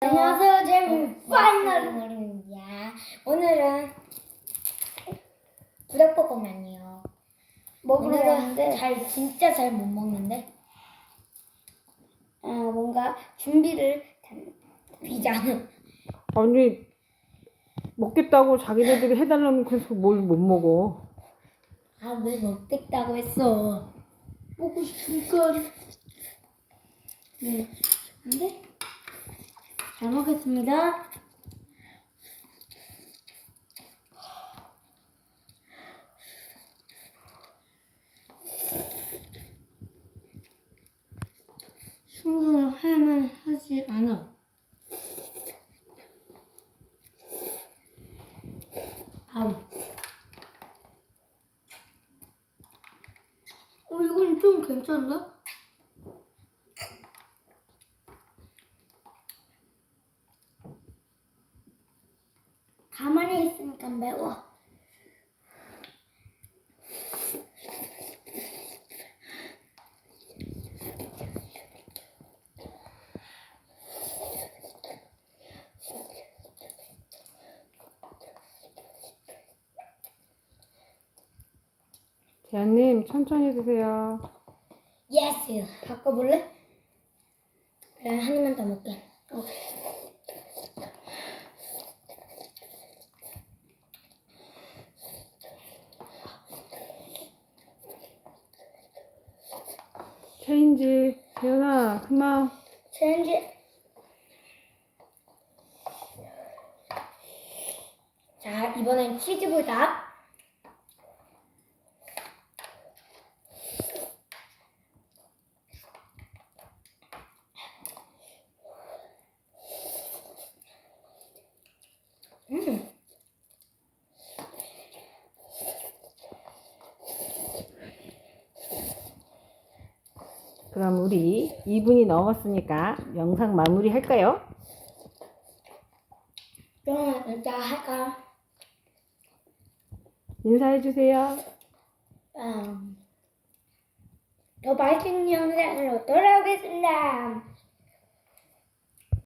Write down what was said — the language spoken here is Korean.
안녕하세요, 제미 파이널입니다. 오늘은 부닭볶음면이요. 먹으러 오늘은 왔는데 잘 진짜 잘 못 먹는데 아, 뭔가 준비를 비자는 아니 먹겠다고 자기네들이 해달라면 그래서 뭘 못 먹어. 아 왜 먹겠다고 했어? 먹고 싶으니까 네. 근데 잘 먹겠습니다. 충분히 할만 하지 않아. 아우. 어 이건 좀 괜찮나? 가만히 있으니까 매워. 재한님 천천히 드세요. 예스. 바꿔볼래? 그래 한 입만 더 먹게. 오케이. 체인지 재현아 그만. 체인지. 자 이번엔 치즈불닭. 음. 그럼 우리 2분이 넘었으니까 영상 마무리 할까요? 그럼 일단 할까? 인사해 주세요. 음, 더 맛있는 영상으로 돌아오겠습니다.